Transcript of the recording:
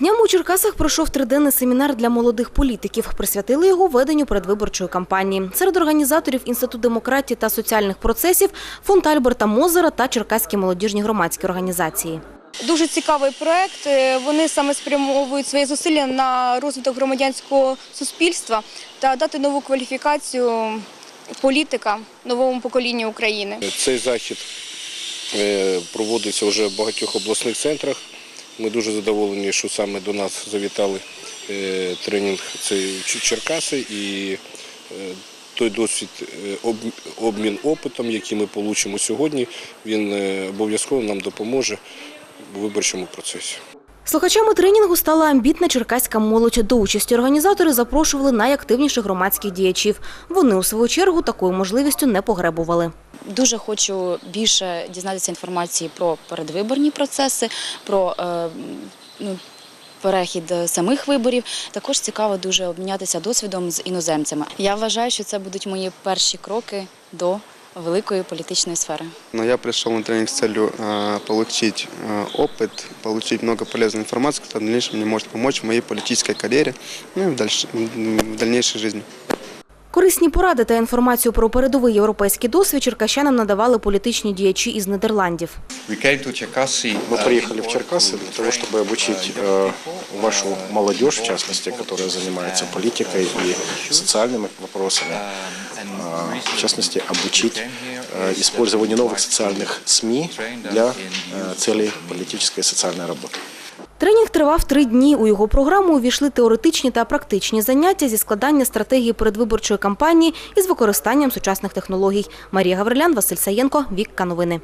Днями у Черкасах пройшов триденний семінар для молодих політиків. Присвятили його веденню передвиборчої кампанії. Серед організаторів Інститут демократії та соціальних процесів, фонд Альберта Мозера та Черкаські молодіжні громадські організації. Дуже цікавий проект. Е, Вони саме спрямовують свої зусилля на розвиток громадянського суспільства та дати нову кваліфікацію політика новому поколінню України. Цей захід е, проводиться вже в багатьох обласних центрах. Ми дуже задоволені, що саме до нас завітали е, тренінг цей Черкаси і е, той досвід е, обмін опитом, який ми отримаємо сьогодні, він обов'язково нам допоможе у виборчому процесі. Слухачами тренінгу стала амбітна черкаська молодь. До участі організатори запрошували найактивніших громадських діячів. Вони, у свою чергу, такою можливістю не погребували. Дуже хочу більше дізнатися інформації про передвиборні процеси, про е, ну, перехід самих виборів. Також цікаво дуже обмінятися досвідом з іноземцями. Я вважаю, що це будуть мої перші кроки до великої політичної сфери. Но я пришел на тренинг с целью э, получить э, опыт, получить много полезной информации, которая в дальнейшем мне может помочь в моей политической карьере ну, и в, дальш- в дальнейшей жизни. Корисні поради та інформацію про передовий європейський досвід черкащанам надавали політичні діячі із Нідерландів. Мы приехали в Черкассы для того, чтобы обучить э, вашу молодежь, в частности, которая занимается политикой и социальными вопросами, э, в частности, обучить э, использованию новых социальных СМИ для э, целей политической и социальной работы. Тренінг тривав три дні. У його програму увійшли теоретичні та практичні заняття зі складання стратегії передвиборчої кампанії із використанням сучасних технологій. Марія Гаврилян, Василь Саєнко, Вікка Новини.